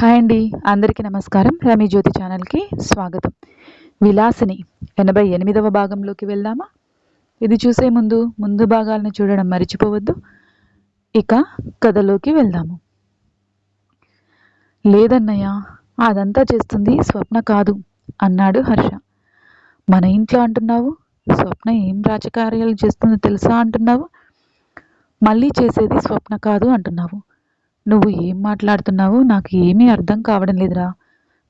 Hi అండి. అందరికీ నమస్కారం. రమి జ్యోతి ఛానల్కి స్వాగతం. విలాసిని ఎనభై ఎనిమిదవ భాగంలోకి వెళ్దామా? ఇది చూసే ముందు ముందు భాగాలను చూడడం మర్చిపోవద్దు. ఇక కథలోకి వెళ్దాము. లేదన్నయ్య అదంతా చేస్తుంది స్వప్న కాదు అన్నాడు హర్ష. మన ఇంట్లో అంటున్నావు? స్వప్న ఏం రాజకార్యాలు చేస్తుందో తెలుసా అంటున్నావు? మళ్ళీ చేసేది స్వప్న కాదు అంటున్నావు. నువ్వు ఏం మాట్లాడుతున్నావో నాకు ఏమీ అర్థం కావడం లేదురా.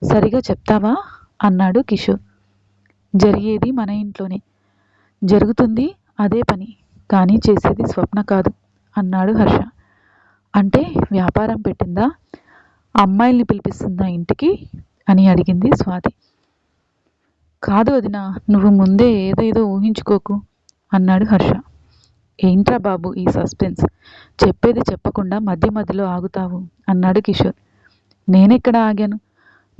సరిగా చెప్తావా? అన్నాడు కిషోర్. జరిగేది మన ఇంట్లోనే. జరుగుతుంది అదే పని కానీ చేసేది స్వప్న కాదు అన్నాడు హర్ష. అంటే వ్యాపారం పెట్టిందా? అమ్మాయిల్ని పిలిపిస్తుందా ఇంటికి? అని అడిగింది స్వాతి. కాదు వదిన నువ్వు ముందే ఏదేదో ఊహించుకోకు అన్నాడు హర్ష. ఏంట్రా బాబు ఈ సస్పెన్స్? చెప్పేది చెప్పకుండా మధ్య మధ్యలో ఆగుతావు అన్నాడు కిషోర్. నేనెక్కడ ఆగాను?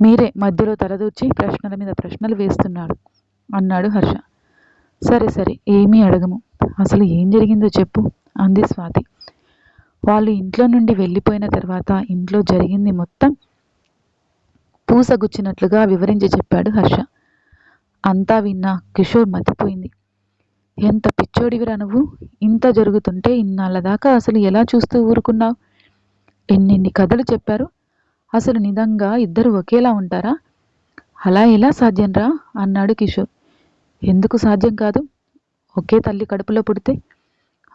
మీరే మధ్యలో తలదూర్చి ప్రశ్నల మీద ప్రశ్నలు వేస్తున్నాడు అన్నాడు హర్ష. సరే సరే ఏమీ అడగము. అసలు ఏం జరిగిందో చెప్పు అంది స్వాతి. వాళ్ళు ఇంట్లో నుండి వెళ్ళిపోయిన తర్వాత ఇంట్లో జరిగింది మొత్తం పూసగుచ్చినట్లుగా వివరించి చెప్పాడు హర్ష. అంతా విన్నా కిషోర్ మతిపోయింది. ఎంత పిచ్చోడివిరా నువ్వు? ఇంత జరుగుతుంటే ఇన్నాళ్ళ దాకా అసలు ఎలా చూస్తూ ఊరుకున్నావు? ఎన్నెన్ని కథలు చెప్పారు? అసలు నిజంగా ఇద్దరు ఒకేలా ఉంటారా? అలా ఎలా సాధ్యంరా? అన్నాడు కిషోర్. ఎందుకు సాధ్యం కాదు? ఒకే తల్లి కడుపులో పుడితే.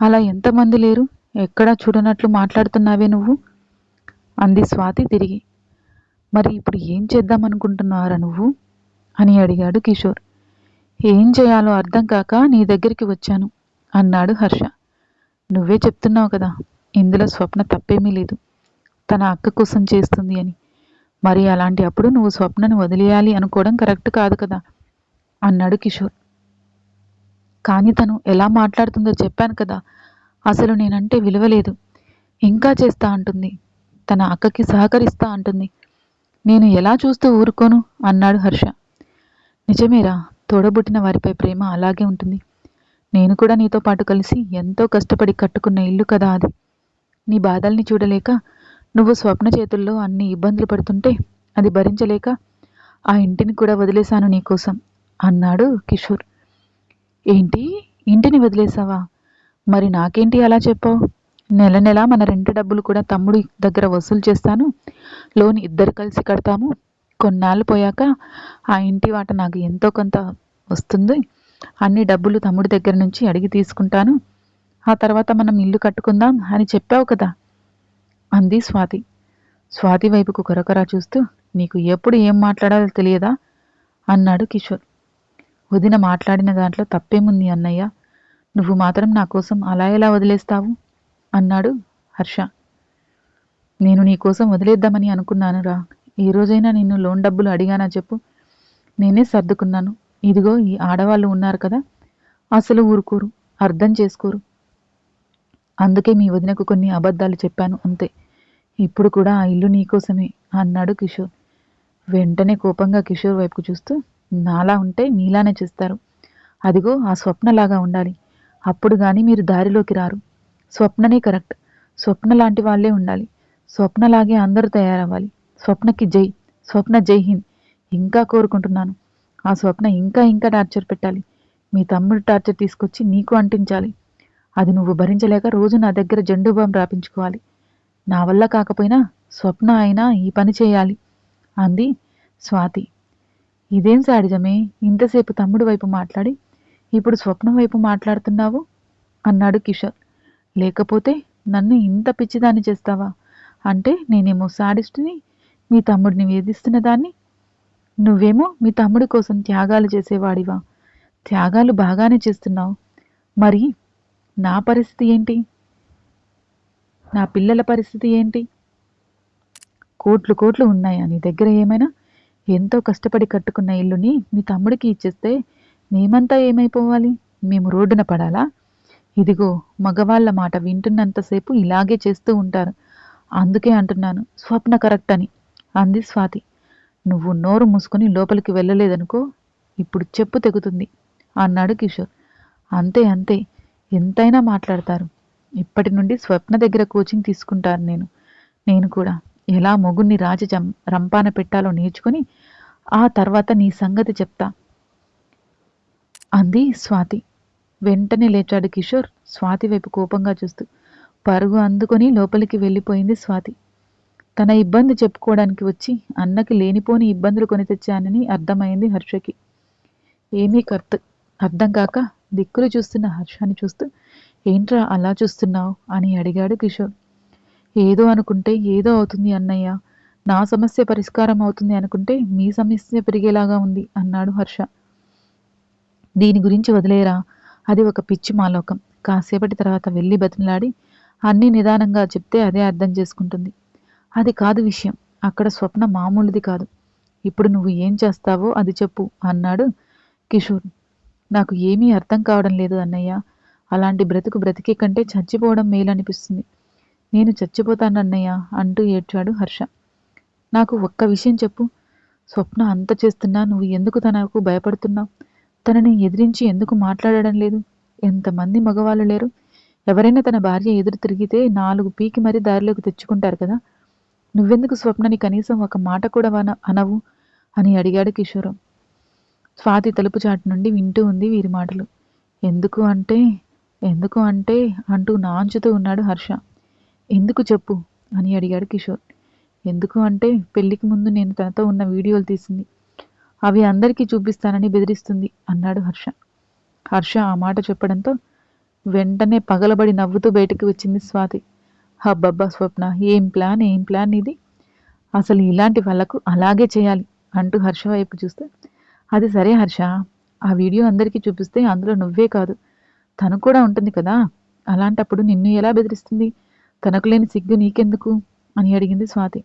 అలా ఎంతమంది లేరు? ఎక్కడా చూడనట్లు మాట్లాడుతున్నావే నువ్వు? అంది స్వాతి తిరిగి. మరి ఇప్పుడు ఏం చేద్దామనుకుంటున్నారా నువ్వు? అని అడిగాడు కిషోర్. ఏం చేయాలో అర్థం కాక నీ దగ్గరికి వచ్చాను అన్నాడు హర్ష. నువ్వే చెప్తున్నావు కదా ఇందులో స్వప్న తప్పేమీ లేదు. తన అక్క కోసం చేస్తుంది అని. మరి అలాంటి అప్పుడు నువ్వు స్వప్నను వదిలేయాలి అనుకోవడం కరెక్ట్ కాదు కదా అన్నాడు కిషోర్. కానీ తను ఎలా మాట్లాడుతుందో చెప్పాను కదా అసలు నేనంటే విలువలేదు. ఇంకా చేస్తా అంటుంది తన అక్కకి సహకరిస్తా అంటుంది. నేను ఎలా చూస్తూ ఊరుకోను అన్నాడు హర్ష. నిజమేరా తోడబుట్టిన వారిపై ప్రేమ అలాగే ఉంటుంది. నేను కూడా నీతో పాటు కలిసి ఎంతో కష్టపడి కట్టుకున్న ఇల్లు కదా అది. నీ బాధల్ని చూడలేక నువ్వు స్వప్న చేతుల్లో అన్ని ఇబ్బందులు పడుతుంటే అది భరించలేక ఆ ఇంటిని కూడా వదిలేశాను నీకోసం అన్నాడు కిషోర్. ఏంటి? ఇంటిని వదిలేసావా మరి నాకేంటి అలా చెప్పావు? నెల నెల మన రెంట్ డబ్బులు కూడా తమ్ముడి దగ్గర వసూలు చేస్తాను. లోన్ ఇద్దరు కలిసి కడతాము. కొన్నాళ్ళు పోయాక ఆ ఇంటి వాట నాకు ఎంతో కొంత వస్తుంది. అన్ని డబ్బులు తమ్ముడి దగ్గర నుంచి అడిగి తీసుకుంటాను. ఆ తర్వాత మనం ఇల్లు కట్టుకుందాం అని చెప్పావు కదా? అంది స్వాతి. స్వాతి వైపుకు కొరకొరా చూస్తూ నీకు ఎప్పుడు ఏం మాట్లాడాలో తెలియదా? అన్నాడు కిషోర్. వదిన మాట్లాడిన దాంట్లో తప్పేముంది అన్నయ్య? నువ్వు మాత్రం నా కోసం అలా ఎలా వదిలేస్తావు? అన్నాడు హర్ష. నేను నీ కోసం వదిలేద్దామని అనుకున్నానురా. ఈ రోజైనా నిన్ను లోన్ డబ్బులు అడిగానా చెప్పు. నేనే సర్దుకున్నాను. ఇదిగో ఈ ఆడవాళ్ళు ఉన్నారు కదా. అసలు ఊరుకోరు అర్థం చేసుకోరు. అందుకే మీ వదినకు కొన్ని అబద్ధాలు చెప్పాను అంతే. ఇప్పుడు కూడా ఆ ఇల్లు నీకోసమే అన్నాడు కిషోర్. వెంటనే కోపంగా కిషోర్ వైపుకు చూస్తూ నాలా ఉంటే మీలానే చేస్తారు. అదిగో ఆ స్వప్నలాగా ఉండాలి. అప్పుడు కానీ మీరు దారిలోకి రారు. స్వప్ననే కరెక్ట్. స్వప్న లాంటి వాళ్ళే ఉండాలి. స్వప్నలాగే అందరూ తయారవ్వాలి. స్వప్నకి జై స్వప్న జై హింద్. ఇంకా కోరుకుంటున్నాను. ఆ స్వప్న ఇంకా ఇంకా టార్చర్ పెట్టాలి. మీ తమ్ముడు టార్చర్ తీసుకొచ్చి నీకు అంటించాలి. అది నువ్వు భరించలేక రోజు నా దగ్గర జెండు బాంబు రాపించుకోవాలి. నా వల్ల కాకపోయినా స్వప్న అయినా ఈ పని చేయాలి. అంది స్వాతి. ఇదేం సాడిజమే? ఇంతసేపు తమ్ముడు వైపు మాట్లాడి ఇప్పుడు స్వప్నం వైపు మాట్లాడుతున్నావు? అన్నాడు కిషోర్. లేకపోతే నన్ను ఇంత పిచ్చిదాన్ని చేస్తావా? అంటే నేనేమో సాడిస్టుని మీ తమ్ముడిని వేధిస్తున్న దాన్ని నువ్వేమో మీ తమ్ముడి కోసం త్యాగాలు చేసేవాడివా? త్యాగాలు బాగానే చేస్తున్నావు. మరి నా పరిస్థితి ఏంటి? నా పిల్లల పరిస్థితి ఏంటి? కోట్లు కోట్లు ఉన్నాయా. నీ దగ్గర ఏమైనా ఎంతో కష్టపడి కట్టుకున్న ఇల్లుని మీ తమ్ముడికి ఇచ్చేస్తే మేమంతా ఏమైపోవాలి? మేము రోడ్డున పడాలా? ఇదిగో మగవాళ్ళ మాట వింటున్నంతసేపు ఇలాగే చేస్తూ ఉంటారు. అందుకే అంటున్నాను. స్వప్న కరెక్ట్ అని అంది స్వాతి. నువ్వు నోరు మూసుకొని లోపలికి వెళ్ళలేదనుకో ఇప్పుడు చెప్పు తెగుతుంది అన్నాడు కిషోర్. అంతే అంతే ఎంతైనా మాట్లాడతారు. ఇప్పటి నుండి స్వప్న దగ్గర కోచింగ్ తీసుకుంటాను నేను. నేను కూడా ఎలా మొగుణ్ణి రాజ రంపాన పెట్టాలో నేర్చుకుని ఆ తర్వాత నీ సంగతి చెప్తా అంది స్వాతి. వెంటనే లేచాడు కిషోర్ స్వాతి వైపు కోపంగా చూస్తూ. పరుగు అందుకొని లోపలికి వెళ్ళిపోయింది స్వాతి. తన ఇబ్బంది చెప్పుకోవడానికి వచ్చి అన్నకి లేనిపోని ఇబ్బందులు కొని తెచ్చానని అర్థమైంది హర్షకి. ఏమీ కర్త అర్థం కాక దిక్కులు చూస్తున్న హర్షాన్ని చూస్తూ ఏంట్రా అలా చూస్తున్నావు? అని అడిగాడు కిషోర్. ఏదో అనుకుంటే ఏదో అవుతుంది అన్నయ్య. నా సమస్య పరిష్కారం అవుతుంది అనుకుంటే మీ సమస్య పెరిగేలాగా ఉంది అన్నాడు హర్ష. దీని గురించి వదిలేరా? అది ఒక పిచ్చి మాలోకం. కాసేపటి తర్వాత వెళ్ళి బతిమలాడి అన్నీ నిదానంగా చెప్తే అదే అర్థం చేసుకుంటుంది. అది కాదు విషయం. అక్కడ స్వప్న మామూలుది కాదు. ఇప్పుడు నువ్వు ఏం చేస్తావో అది చెప్పు అన్నాడు కిషోర్. నాకు ఏమీ అర్థం కావడం లేదు అన్నయ్య. అలాంటి బ్రతుకు బ్రతికే కంటే చచ్చిపోవడం మేలనిపిస్తుంది. నేను చచ్చిపోతానన్నయ్య అంటూ ఏడ్చాడు హర్ష. నాకు ఒక్క విషయం చెప్పు. స్వప్న అంత చేస్తున్నా నువ్వు ఎందుకు తనకు భయపడుతున్నావు? తనని ఎదిరించి ఎందుకు మాట్లాడడం లేదు? ఎంతమంది మగవాళ్ళు లేరు? ఎవరైనా తన భార్య ఎదురు తిరిగితే నాలుగు పీకి మరీ దారిలోకి తెచ్చుకుంటారు కదా. నువ్వెందుకు స్వప్నని కనీసం ఒక మాట కూడా వన- అనవు? అని అడిగాడు కిషోరం. స్వాతి తలుపు చాటు నుండి వింటూ ఉంది వీరి మాటలు. ఎందుకు అంటే ఎందుకు అంటే అంటూ నాంచుతూ ఉన్నాడు హర్ష. ఎందుకు చెప్పు? అని అడిగాడు కిషోర్. ఎందుకు అంటే పెళ్ళికి ముందు నేను తనతో ఉన్న వీడియోలు తీసింది. అవి అందరికీ చూపిస్తానని బెదిరిస్తుంది అన్నాడు హర్ష. హర్ష ఆ మాట చెప్పడంతో వెంటనే పగలబడి నవ్వుతూ బయటకు వచ్చింది స్వాతి. హబ్బబ్బా స్వప్న ఏం ప్లాన్ ఏం ప్లాన్ ఇది? అసలు ఇలాంటి వాళ్ళకు అలాగే చేయాలి అంటూ హర్ష వైపు చూస్తే. అది సరే హర్ష ఆ వీడియో అందరికీ చూపిస్తే అందులో నువ్వే కాదు. తను కూడా ఉంటుంది కదా? అలాంటప్పుడు నిన్ను ఎలా బెదిరిస్తుంది? తనకు లేని సిగ్గు నీకెందుకు? అని అడిగింది స్వాతి.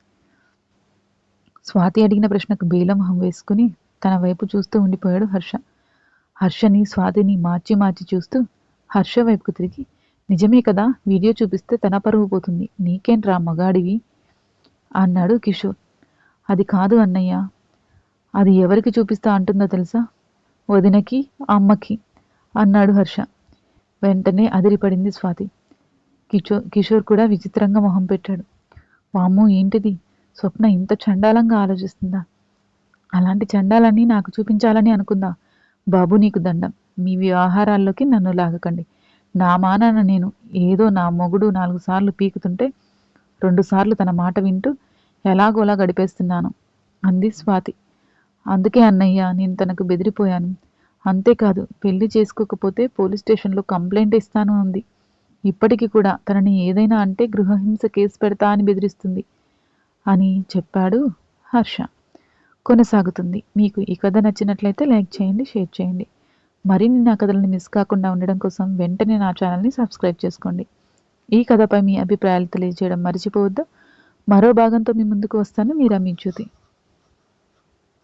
స్వాతి అడిగిన ప్రశ్నకు బీలమొహం వేసుకుని తన వైపు చూస్తూ ఉండిపోయాడు హర్ష. హర్షని స్వాతిని మార్చి మార్చి చూస్తూ హర్ష వైపుకు తిరిగి నిజమే కదా? వీడియో చూపిస్తే తన పరువు పోతుంది. నీకేంట్రా మగాడివి? అన్నాడు కిషోర్. అది కాదు అన్నయ్య. అది ఎవరికి చూపిస్తా అంటుందో తెలుసా? వదినకి అమ్మకి అన్నాడు హర్ష. వెంటనే అదిరిపడింది స్వాతి. కిషోర్ కిషోర్ కూడా విచిత్రంగా మొహం పెట్టాడు. వామ్మో ఏంటిది? స్వప్న ఇంత చండాలంగా ఆలోచిస్తుందా? అలాంటి చండాలన్నీ నాకు చూపించాలని అనుకుందా? బాబు నీకు దండం. మీ వ్యవహారాల్లోకి నన్ను లాగకండి. నా మానాన నేను ఏదో నా మొగుడు నాలుగు సార్లు పీకుతుంటే రెండుసార్లు తన మాట వింటూ ఎలాగోలా గడిపేస్తున్నాను అంది స్వాతి. అందుకే అన్నయ్య నేను తనకు బెదిరిపోయాను. అంతేకాదు పెళ్ళి చేసుకోకపోతే పోలీస్ స్టేషన్లో కంప్లైంట్ ఇస్తాను ఉంది ఇప్పటికీ కూడా తనని ఏదైనా అంటే గృహహింస కేసు పెడతా అని బెదిరిస్తుంది అని చెప్పాడు హర్ష. కొనసాగుతుంది. మీకు ఈ కథ నచ్చినట్లయితే లైక్ చేయండి షేర్ చేయండి. మరిన్ని నా కథలను మిస్ కాకుండా ఉండడం కోసం వెంటనే నా ఛానల్ని సబ్స్క్రైబ్ చేసుకోండి. ఈ కథపై మీ అభిప్రాయాలు తెలియజేయడం మర్చిపోవద్దు. మరో భాగంతో మీ ముందుకు వస్తాను. మీరా మీ జ్యోతి.